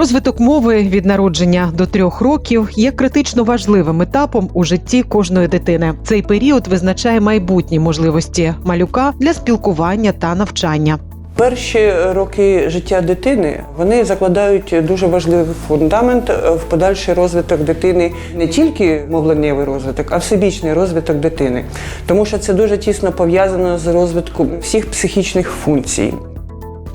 Розвиток мови від народження до трьох років є критично важливим етапом у житті кожної дитини. Цей період визначає майбутні можливості малюка для спілкування та навчання. Перші роки життя дитини вони закладають дуже важливий фундамент в подальший розвиток дитини, не тільки мовленнєвий розвиток, а всебічний розвиток дитини, тому що це дуже тісно пов'язано з розвитком всіх психічних функцій.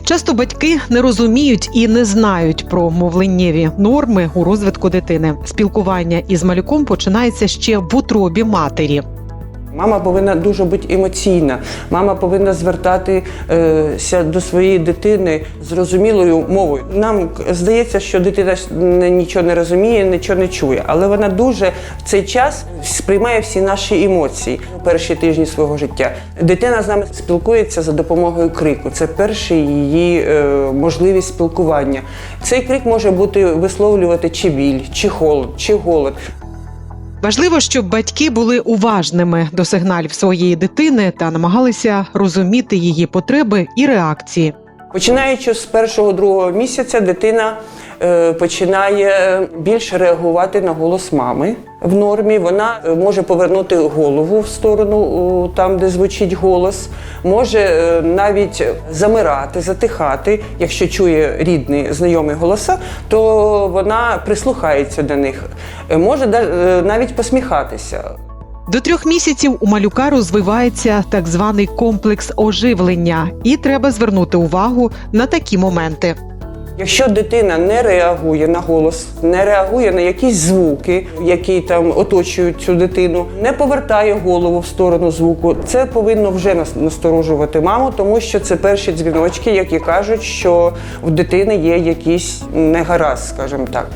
Часто батьки не розуміють і не знають про мовленнєві норми у розвитку дитини. Спілкування із малюком починається ще в утробі матері. Мама повинна дуже бути емоційна. Мама повинна звертатися до своєї дитини зрозумілою мовою. Нам здається, що дитина нічого не розуміє, нічого не чує, але вона дуже в цей час сприймає всі наші емоції перші тижні свого життя. Дитина з нами спілкується за допомогою крику. Це перша її е, можливість спілкування. Цей крик може бути висловлювати чи біль, чи холод, чи голод. Важливо, щоб батьки були уважними до сигналів своєї дитини та намагалися розуміти її потреби і реакції. Починаючи з першого другого місяця, дитина починає більше реагувати на голос мами. В нормі вона е, може повернути голову в сторону там, де звучить голос, може е, навіть замирати, затихати. Якщо чує рідні знайомі голоса, то вона прислухається до них, Е, може е, навіть посміхатися. До трьох місяців у малюка розвивається так званий комплекс оживлення, і треба звернути увагу на такі моменти. Якщо дитина не реагує на голос, не реагує на якісь звуки, які там оточують цю дитину, не повертає голову в сторону звуку, це повинно вже нас- насторожувати маму, тому що це перші дзвіночки, які кажуть, що в дитини є якісь негаразд, скажімо так.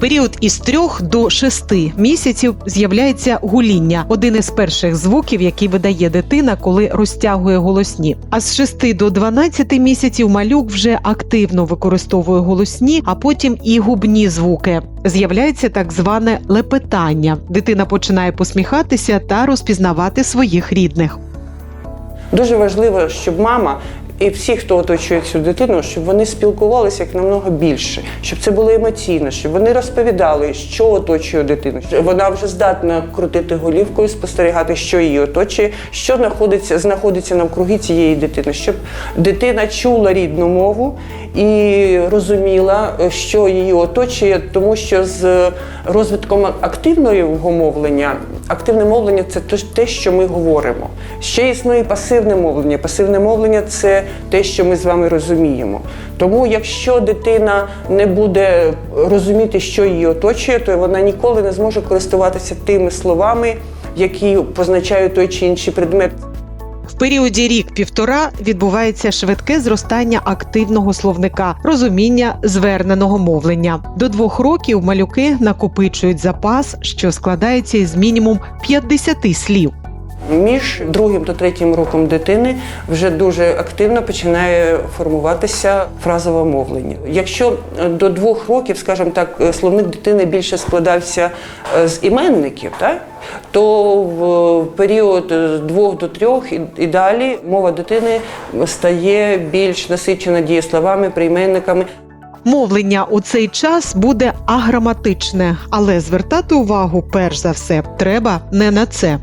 Період із трьох до шести місяців з'являється гуління, один із перших звуків, які видає дитина, коли розтягує голосні. А з 6 до 12 місяців малюк вже активно використовує голосні, а потім і губні звуки. З'являється так зване лепетання. Дитина починає посміхатися та розпізнавати своїх рідних. Дуже важливо, щоб мама і всі, хто оточує цю дитину, щоб вони спілкувалися як намного більше, щоб це було емоційно, щоб вони розповідали, що оточує дитину. Вона вже здатна крутити голівкою, спостерігати, що її оточує, що знаходиться, знаходиться навкруги цієї дитини, щоб дитина чула рідну мову і розуміла, що її оточує, тому що з розвитком активного мовлення, активне мовлення це те- що ми говоримо. Ще існує пасивне мовлення. Пасивне мовлення це те, що ми з вами розуміємо. Тому, якщо дитина не буде розуміти, що її оточує, то вона ніколи не зможе користуватися тими словами, які позначають той чи інший предмет. Періоді рік-півтора відбувається швидке зростання активного словника, розуміння зверненого мовлення. До двох років малюки накопичують запас, що складається із мінімум 50 слів. Між другим та третім роком дитини вже дуже активно починає формуватися фразове мовлення. Якщо до двох років, скажімо так, словник дитини більше складався е, з іменників, так? То в період з двох до трьох і, і далі мова дитини стає більш насичена дієсловами, прийменниками. Мовлення у цей час буде аграматичне, але звертати увагу перш за все треба не на це.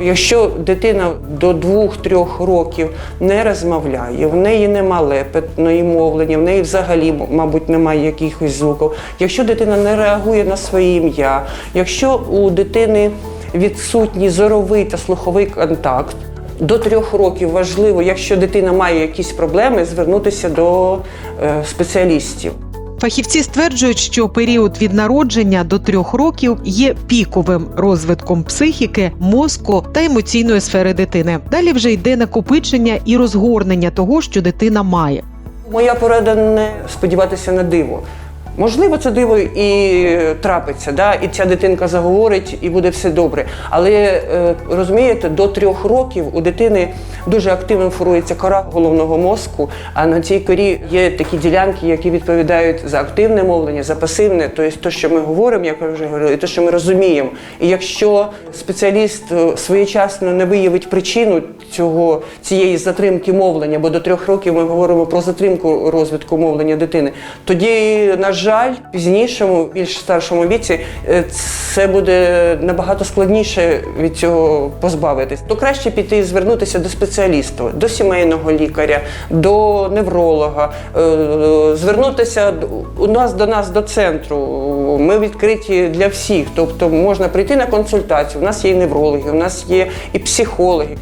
Якщо дитина до 2-3 років не розмовляє, в неї нема лепетної мовлення, в неї взагалі, мабуть, немає якихось звуків. Якщо дитина не реагує на своє ім'я, якщо у дитини відсутній зоровий та слуховий контакт, до трьох років важливо, якщо дитина має якісь проблеми, звернутися до е, спеціалістів. Фахівці стверджують, що період від народження до трьох років є піковим розвитком психіки, мозку та емоційної сфери дитини. Далі вже йде накопичення і розгорнення того, що дитина має. Моя порада не сподіватися на диво. Можливо, це диво і трапиться, да? і ця дитинка заговорить, і буде все добре. Але е, розумієте, до трьох років у дитини дуже активно формується кора головного мозку, а на цій корі є такі ділянки, які відповідають за активне мовлення, за пасивне, тобто те, що ми говоримо, як я вже говорила, і те, що ми розуміємо. І якщо спеціаліст е, своєчасно не виявить причину цього цієї затримки мовлення, бо до трьох років ми говоримо про затримку розвитку мовлення дитини, тоді, на жаль, пізнішому, більш старшому віці, е, це буде набагато складніше від цього позбавитись. То краще піти і звернутися до спеціаліста, до сімейного лікаря, до невролога, е, звернутися у нас до нас до центру. Ми відкриті для всіх. Тобто можна прийти на консультацію. У нас є і неврологи, у нас є і психологи.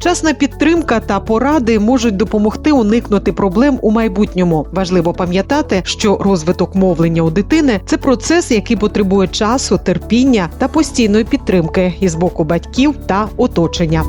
Вчасна підтримка та поради можуть допомогти уникнути проблем у майбутньому. Важливо пам'ятати, що розвиток мовлення у дитини це процес, який потребує часу, терпіння та постійної підтримки із боку батьків та оточення.